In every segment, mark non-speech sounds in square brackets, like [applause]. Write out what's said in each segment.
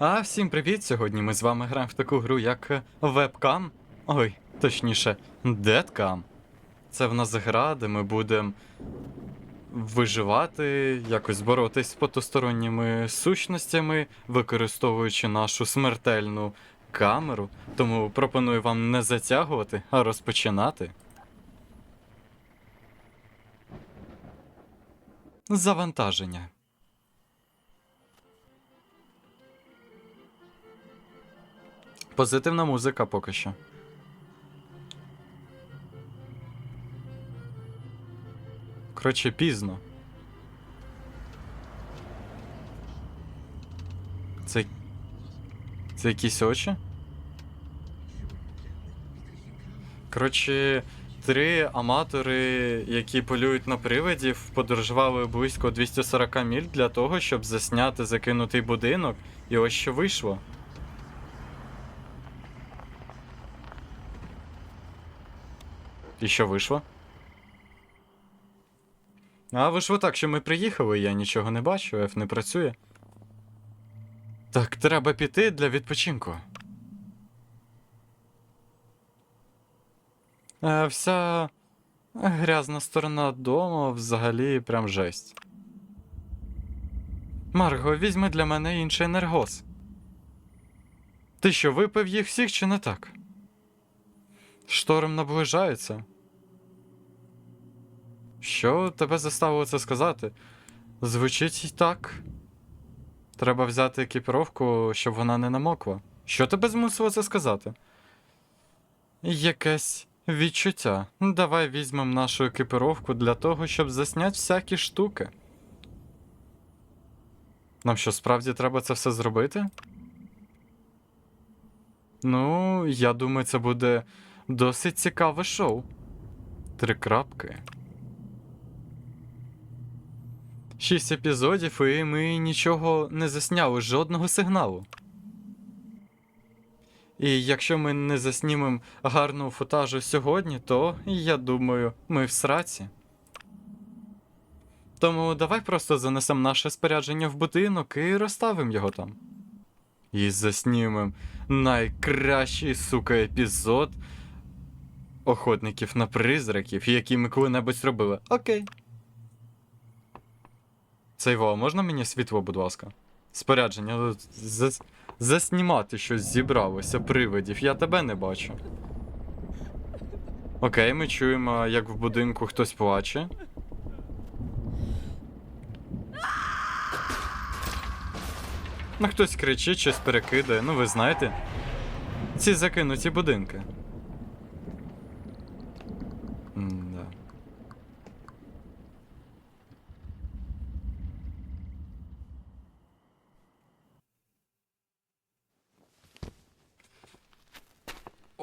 А всім привіт! Сьогодні ми з вами граємо в таку гру, як е, Webcam. Ой, точніше, Deadcam. Це в нас гра, де ми будемо виживати, якось боротись з потусторонніми сущностями, використовуючи нашу смертельну камеру. Тому пропоную вам не затягувати, а розпочинати. Завантаження. Позитивна музика поки що. Коротше, пізно. Це. Це якісь очі? Коротше, три аматори, які полюють на привидів, подорожували близько 240 міль для того, щоб засняти закинутий будинок, і ось що вийшло. І що вийшло? А вийшло так, що ми приїхали, я нічого не бачу, F не працює. Так, треба піти для відпочинку. Е, вся грязна сторона дому взагалі прям жесть. Марго, візьми для мене інший енергос. Ти що, випив їх всіх чи не так? Шторм наближається. Що тебе заставило це сказати? Звучить і так. Треба взяти екіпіровку, щоб вона не намокла. Що тебе змусило це сказати? Якесь відчуття. Давай візьмемо нашу екіпіровку для того, щоб засняти всякі штуки. Нам що, справді треба це все зробити? Ну, я думаю, це буде досить цікаве шоу. Три крапки. Шість епізодів, і ми нічого не засняли, жодного сигналу. І якщо ми не заснімемо гарного футажу сьогодні, то я думаю, ми в сраці. Тому давай просто занесемо наше спорядження в будинок і розставимо його там. І заснімемо найкращий, сука, епізод охотників на призраків, який ми коли-небудь зробили. Окей. Цейво, можна мені світло, будь ласка? Спорядження. Зас... Заснімати щось зібралося, привидів, я тебе не бачу. Окей, ми чуємо, як в будинку хтось плаче. Ну, хтось кричить, щось перекидає, ну ви знаєте. Ці закинуті будинки.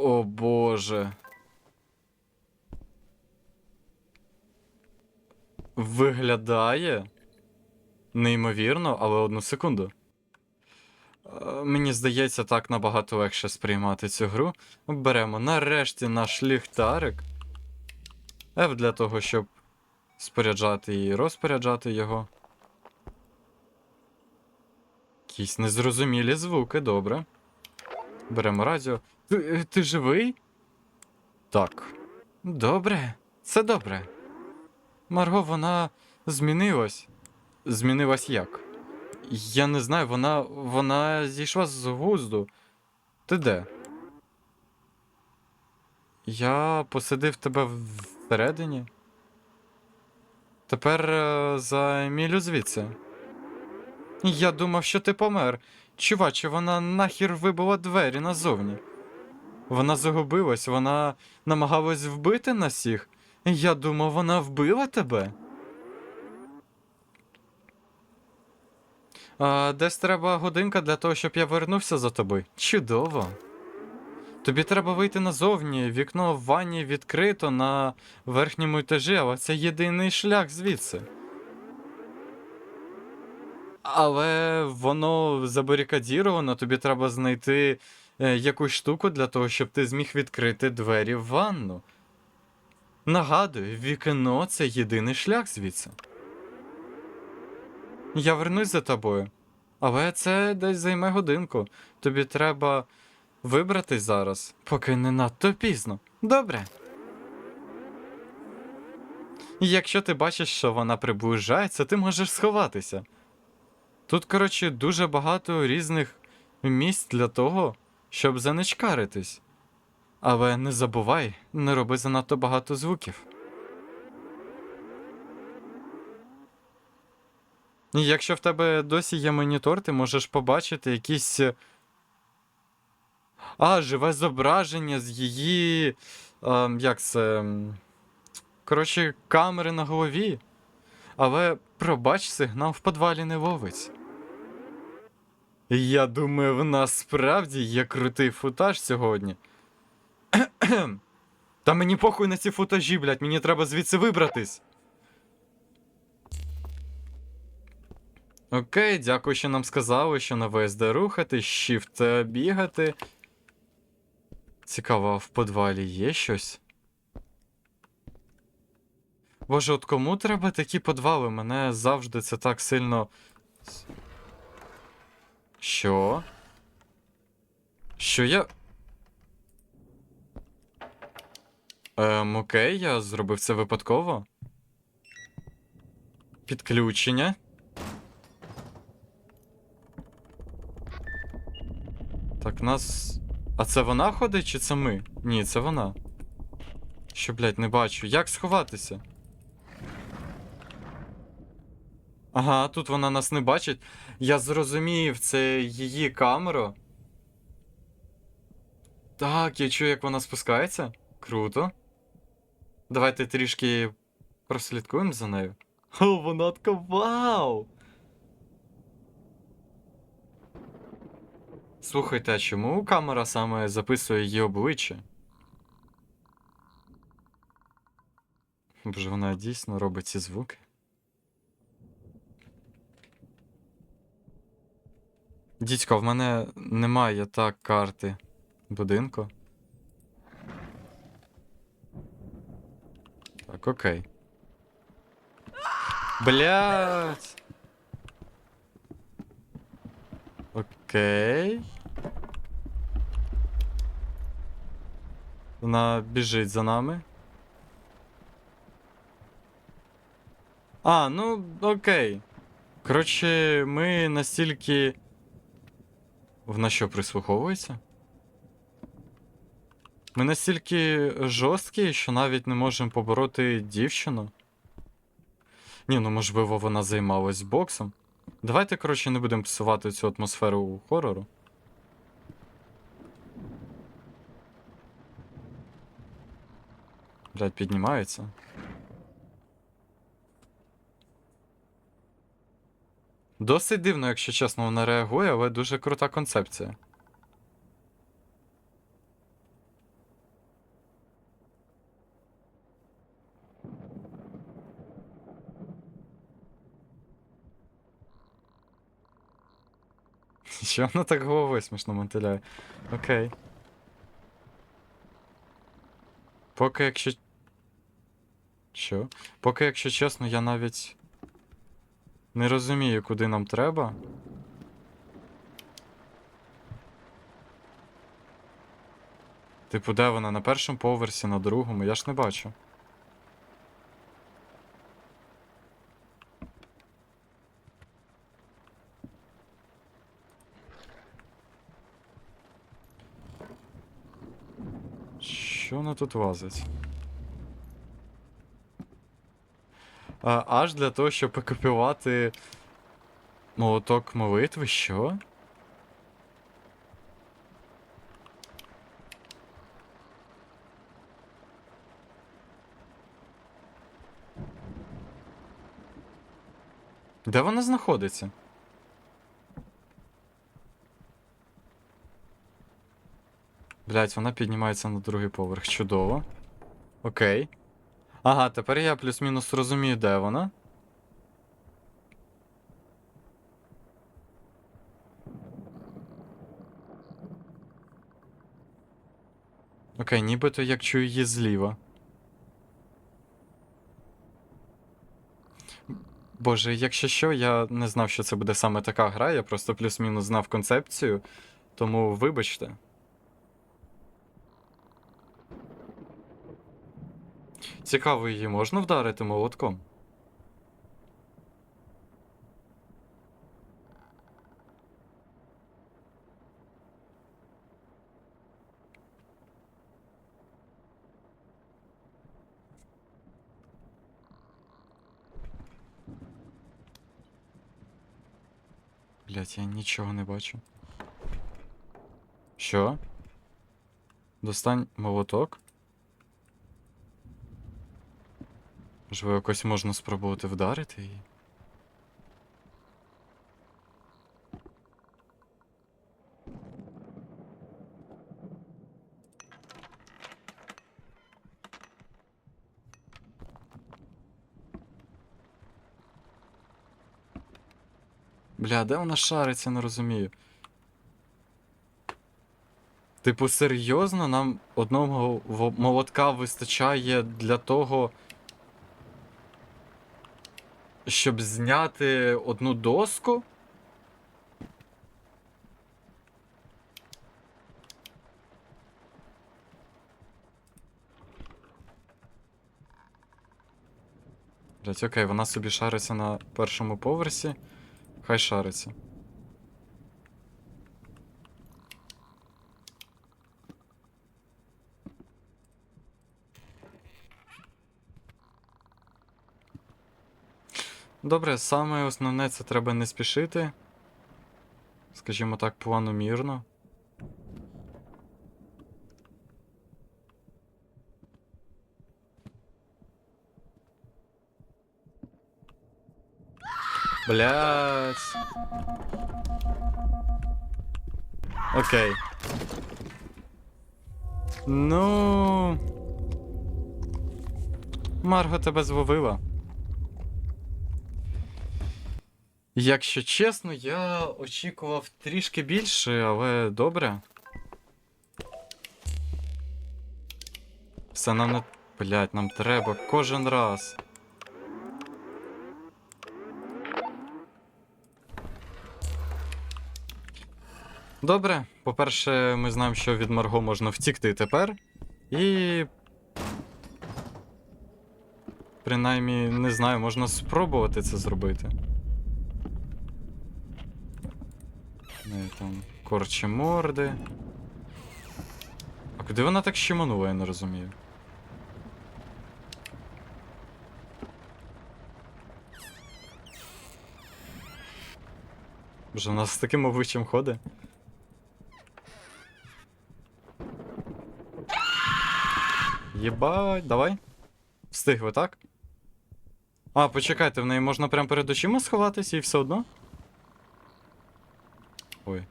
О боже. Виглядає неймовірно, але одну секунду. Е, Мені здається, так набагато легше сприймати цю гру. Беремо нарешті наш ліхтарик. F для того, щоб споряджати і розпоряджати його. Якісь незрозумілі звуки, добре. Беремо радіо. Ти, е, ти живий? Так. Добре, це добре. Марго, вона змінилась. Змінилась як? Я не знаю, вона. вона зійшла з глузду. Ти де? Я посадив тебе всередині. Тепер е, за Емілю звідси. Я думав, що ти помер. Чуваче, вона нахер вибила двері назовні. Вона загубилась, вона намагалась вбити нас всіх. Я думав, вона вбила тебе. А, десь треба годинка для того, щоб я вернувся за тобою. Чудово. Тобі треба вийти назовні, вікно в ванні відкрито на верхньому етажі, але це єдиний шлях звідси. Але воно забарикадіровано, тобі треба знайти е, якусь штуку для того, щоб ти зміг відкрити двері в ванну. Нагадую, вікно це єдиний шлях звідси. Я вернусь за тобою. Але це десь займе годинку. Тобі треба вибратись зараз, поки не надто пізно. Добре. Якщо ти бачиш, що вона приближається, ти можеш сховатися. Тут, коротше, дуже багато різних місць для того, щоб заничкаритись. Але не забувай, не роби занадто багато звуків. Якщо в тебе досі є монітор, ти можеш побачити якісь. е, А, живе зображення з її. ем, як це. Коротше, камери на голові. Але пробач, сигнал в підвалі не ловить. Я думаю, в нас справді є крутий футаж сьогодні. [clears throat] Та мені похуй на ці футажі, блядь, мені треба звідси вибратись. Окей, дякую, що нам сказали, що на ВСД рухати, Shift бігати. Цікаво, в підвалі є щось? Боже, от кому треба такі підвали? Мене завжди це так сильно. Що? Що я. Ем, окей, я зробив це випадково. Підключення. Так, нас. А це вона ходить, чи це ми? Ні, це вона. Що, блядь, не бачу. Як сховатися? Ага, тут вона нас не бачить. Я зрозумів, це її камера. Так, я чую, як вона спускається. Круто. Давайте трішки прослідкуємо за нею. О, вона така вау! Слухайте, а чому камера саме записує її обличчя? Боже, вона дійсно робить ці звуки. Дідько, в мене немає так карти будинку. Так, окей. Блять. Окей. Вона біжить за нами. А, ну окей. Коротше, ми настільки. Вона що прислуховується? Ми настільки жорсткі, що навіть не можемо побороти дівчину. Ні, ну можливо, вона займалась боксом. Давайте, коротше, не будемо псувати цю атмосферу хорору. Блядь, піднімається. Досить дивно, якщо чесно, вона реагує, але дуже крута концепція. Що вона так головою смішно мотиляє? Окей. Поки якщо. Що? Поки, якщо чесно, я навіть не розумію, куди нам треба. Типу, де вона? На першому поверсі, на другому, я ж не бачу. Що вона тут вазить? А, аж для того, щоб покопіювати молоток молитви, що? Де вона знаходиться? Блять, вона піднімається на другий поверх. Чудово. Окей. Ага, тепер я плюс-мінус розумію, де вона. Окей, нібито як чую її зліва. Боже, якщо що, я не знав, що це буде саме така гра, я просто плюс-мінус знав концепцію, тому вибачте. Цікаво, її можна вдарити молотком? Блять, я нічого не бачу. Що? Достань молоток? Можливо, якось можна спробувати вдарити її? Бля, де вона шариться, не розумію. Типу, серйозно, нам одного молотка вистачає для того, щоб зняти одну доску? Блять, окей, вона собі шариться на першому поверсі. Хай шариться. Добре, саме основне це треба не спішити. Скажімо так, планомірно. Блять. Окей. Ну. Марго тебе зловила. Якщо чесно, я очікував трішки більше, але добре. Все нам не. Блять, нам треба кожен раз. Добре, по-перше, ми знаємо, що від Марго можна втікти тепер. І. Принаймні, не знаю, можна спробувати це зробити. Не, там корчі морди. А куди вона так щеманула, я не розумію. Боже, вона з таким обличчям ходить. Єбать, давай. Встигли, так? А, почекайте, в неї можна прямо перед очима сховатися і все одно? Ой.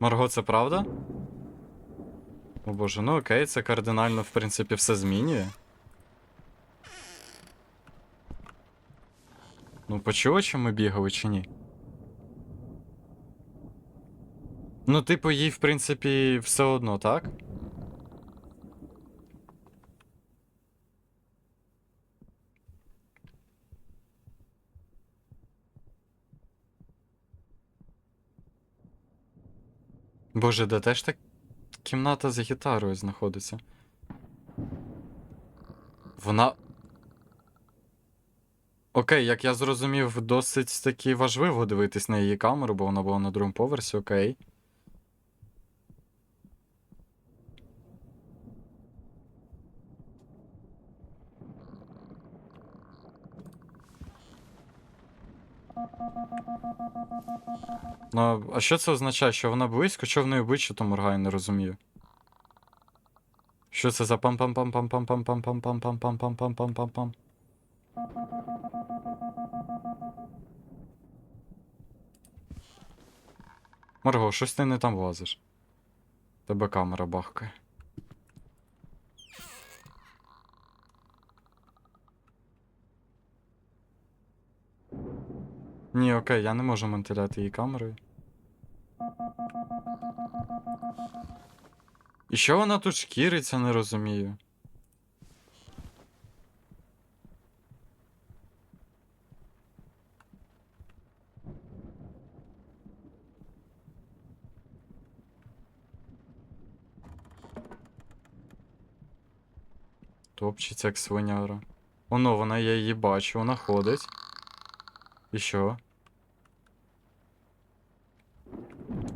Марго, це правда? О боже, ну окей, це кардинально, в принципі, все змінює. Ну, почула, що ми бігали чи ні? Ну, типу, їй, в принципі, все одно, так? Боже, де теж так кімната з гітарою знаходиться. Вона. Окей, як я зрозумів, досить таки важливо дивитись на її камеру, бо вона була на другому поверсі, окей. Ну, а що це означає? Що вона близько? Що в неї обличчя то моргає, не розумію. Що це за пам пам пам пам пам пам пам пам пам пам пам пам пам пам пам пам Марго, щось ти не там влазиш. Тебе камера бахкає. Ні, окей, я не можу монтиляти її камерою. І що вона тут шкіриться, не розумію. Топчеться як свиняра. Оно, вона я її бачу, вона ходить. І що?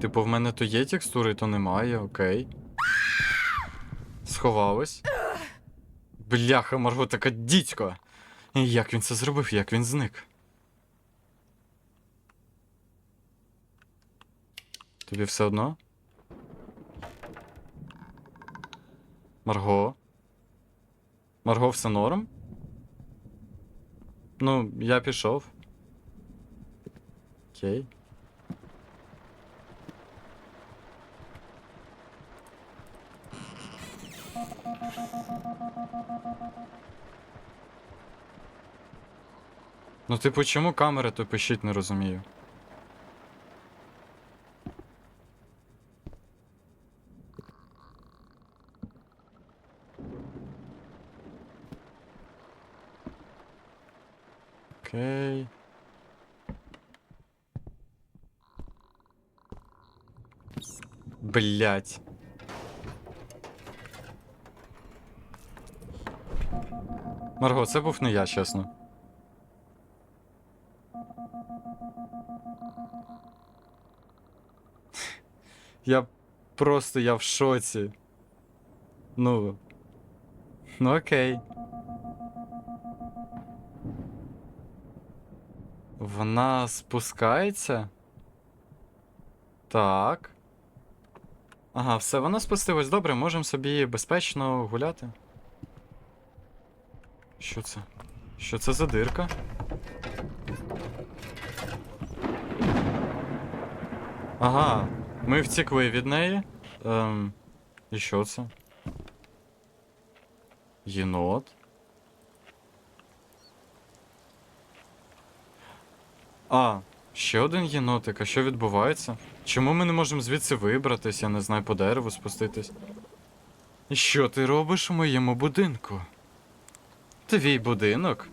Типу, в мене то є текстури, то немає, окей. Сховалась. Бляха, Марго, така дідько. Як він це зробив, як він зник? Тобі все одно? Марго? Марго, все норм? Ну, я пішов. Окей. Ну, типу, чому камера то пишіть, не розумію. Окей. Блять. Марго, це був не я, чесно. Я просто я в шоці. Ну. Ну окей. Вона спускається? Так. Ага, все, вона спустилась. Добре, можемо собі безпечно гуляти. Що це? Що це за дирка? Ага, ми втекли від неї. Ем, і що це? Єнот. А, ще один єнотик, а що відбувається? Чому ми не можемо звідси вибратись, я не знаю, по дереву спуститись? Що ти робиш у моєму будинку? Твій будинок?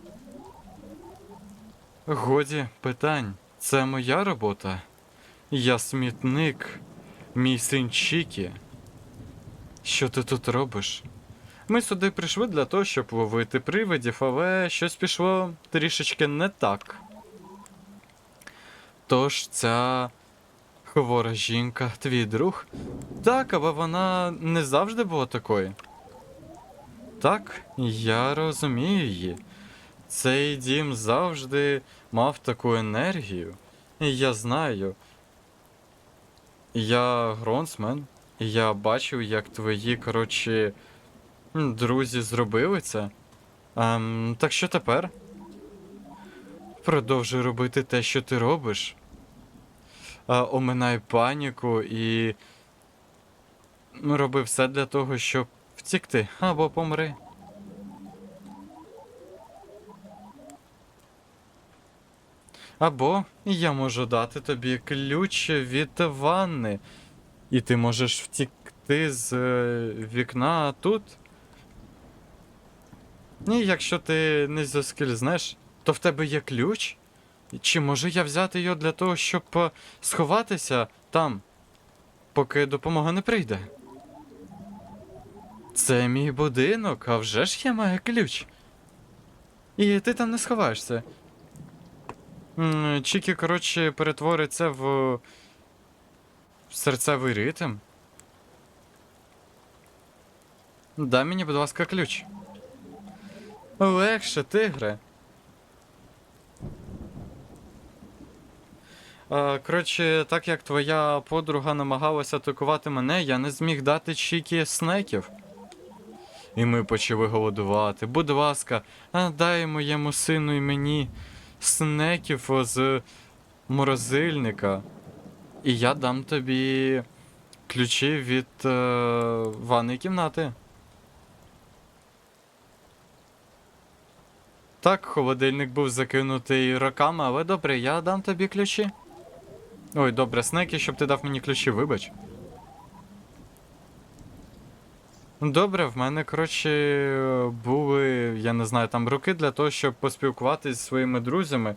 Годі питань. Це моя робота. Я смітник, мій син Чікі. Що ти тут робиш? Ми сюди прийшли для того, щоб ловити привидів, але щось пішло трішечки не так. Тож ця хвора жінка, твій друг. Так, але вона не завжди була такою. Так, я розумію її. Цей дім завжди мав таку енергію. І я знаю. Я Гронсмен, і я бачив, як твої, коротше, друзі зробили це. Ем, так що тепер? Продовжуй робити те, що ти робиш. А, оминай паніку і. Роби все для того, щоб втікти або помри. Або я можу дати тобі ключ від ванни, і ти можеш втікти з е, вікна тут. І якщо ти не заскільзнеш, то в тебе є ключ? Чи можу я взяти його для того, щоб е, сховатися там, поки допомога не прийде? Це мій будинок, а вже ж я маю ключ. І ти там не сховаєшся. Чікі, коротше, перетвориться в серцевий ритм. Дай мені, будь ласка, ключ. Легше, тигре. Коротше, так як твоя подруга намагалася атакувати мене, я не зміг дати Чікі снеків. І ми почали голодувати. Будь ласка, дай моєму сину і мені снеків з морозильника. І я дам тобі ключі від е, ванної кімнати. Так, холодильник був закинутий роками, але добре, я дам тобі ключі. Ой, добре, снеки, щоб ти дав мені ключі, вибач. Добре, в мене, коротше, були, я не знаю, там роки для того, щоб поспілкуватися зі своїми друзями.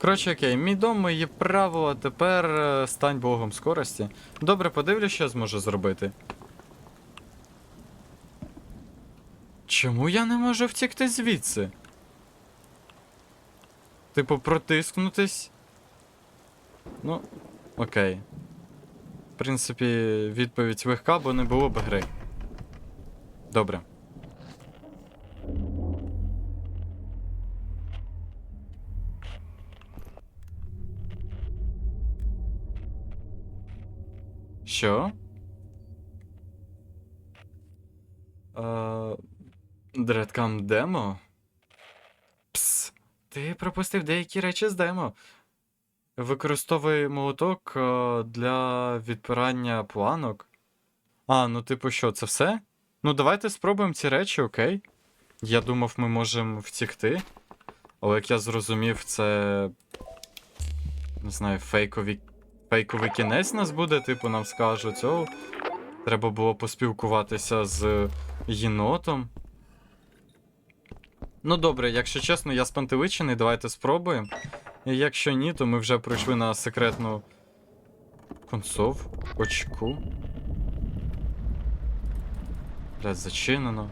Коротше, окей, мій дом, мої правила, тепер е, стань богом скорості. Добре, подивлюсь, що я зможу зробити. Чому я не можу втікти звідси? Типу, протискнутись? Ну, окей. В принципі, відповідь легка, бо не було б гри. Добре. Що? Дредкам демо? Пс. Ти пропустив деякі речі з демо. Використовуй молоток е, для відпирання планок. А, ну типу що, це все? Ну, давайте спробуємо ці речі, окей. Я думав, ми можемо втікти. Але як я зрозумів, це. Не знаю, фейкові... фейковий кінець нас буде, типу, нам скажуть, о, треба було поспілкуватися з єнотом. Ну добре, якщо чесно, я спантеличений, давайте спробуємо. І якщо ні, то ми вже пройшли на секретну консов, очку. Блядь, зачинено.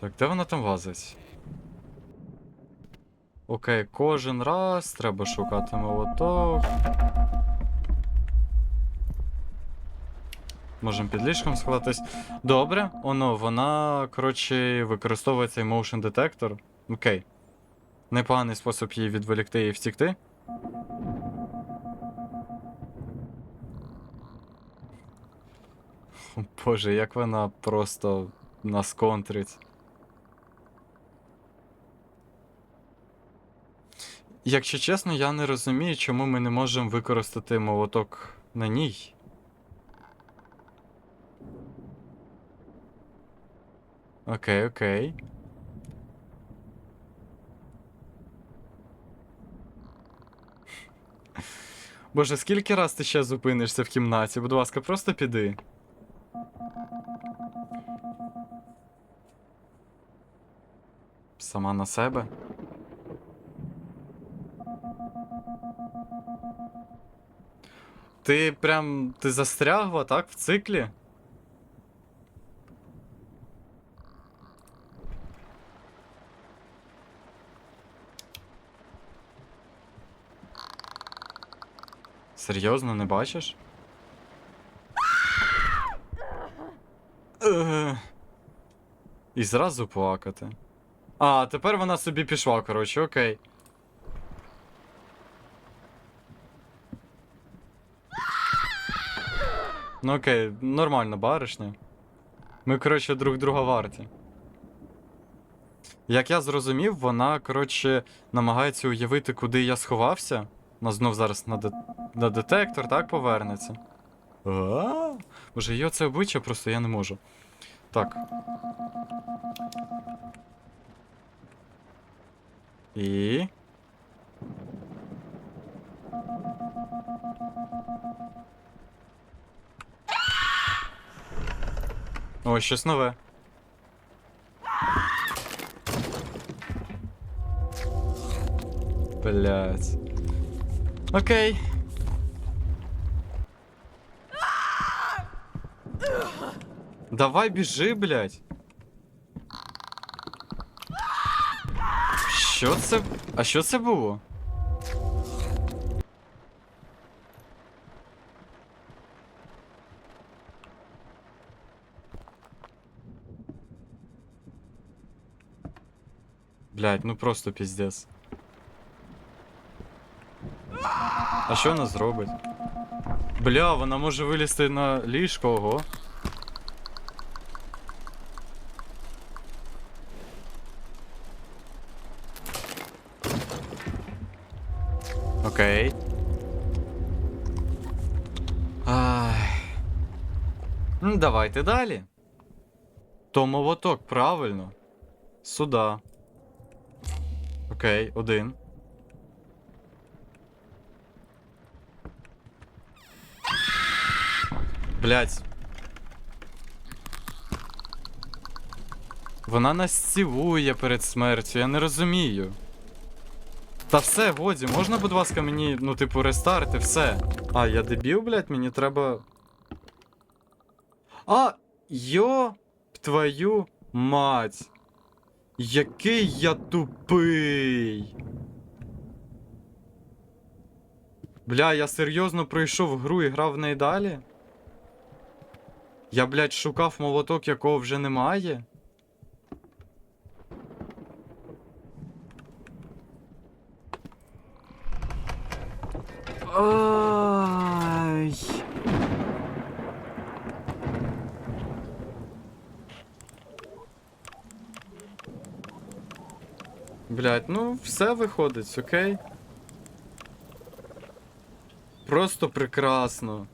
Так, де вона там лазить? Окей, кожен раз треба шукати молоток. Можемо під ліжком сховатись. Добре, оно, вона, коротше, використовує цей motion детектор. Окей. Непоганий спосіб її відволікти і втікти. О, Боже, як вона просто нас контрить. Якщо чесно, я не розумію, чому ми не можемо використати молоток на ній. Окей, окей. Боже, скільки раз ти ще зупинишся в кімнаті? Будь ласка, просто піди. Сама на себе. Ти прям. Ти застрягла, так, в циклі? Серйозно, не бачиш? І зразу плакати. А, тепер вона собі пішла, коротше, окей. Ну окей, нормально, баришня. Ми, коротше, друг друга варті. Як я зрозумів, вона, коротше, намагається уявити, куди я сховався. Вона знов зараз де... на детектор, так, повернеться. А, Боже, її це обличчя просто я не можу. Так. І. О, щось нове. Блять. Окей. Давай біжи, блядь. Що це? А що це було? Блядь, ну просто піздец. А що вона зробить? Бля, вона може вилізти на ліжко, ого. Окей. Ай. Давайте далі. То молоток, правильно. Сюда. Окей, один. Блять. Вона нас цілує перед смертю, я не розумію. Та все, годі, можна, будь ласка, мені, ну, типу, рестарти, все. А, я дебіл, блядь, мені треба. А, йо твою мать. Який я тупий. Бля, я серйозно пройшов гру і грав в неї далі? Я, блядь, шукав молоток, якого вже немає. Ай. Блять, ну все виходить, окей. Просто прекрасно.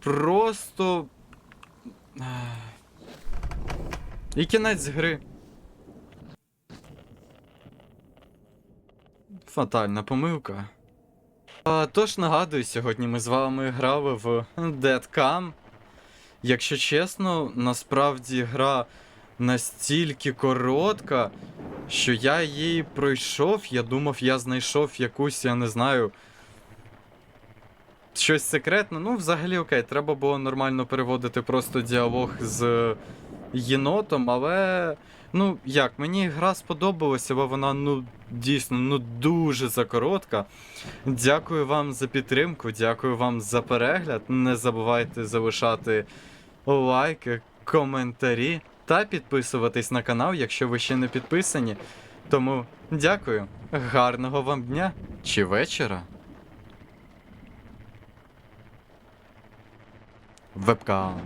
Просто. І кінець гри. Фатальна помилка. Тож нагадую, сьогодні ми з вами грали в Dead Cam. Якщо чесно, насправді гра настільки коротка, що я її пройшов, я думав, я знайшов якусь, я не знаю. Щось секретне. Ну, взагалі, окей, треба було нормально переводити просто діалог з єнотом, але. Ну, як, мені гра сподобалася, але вона, ну, дійсно, ну дуже закоротка. Дякую вам за підтримку, дякую вам за перегляд. Не забувайте залишати лайки, коментарі та підписуватись на канал, якщо ви ще не підписані. Тому дякую, гарного вам дня чи вечора. Вебкам.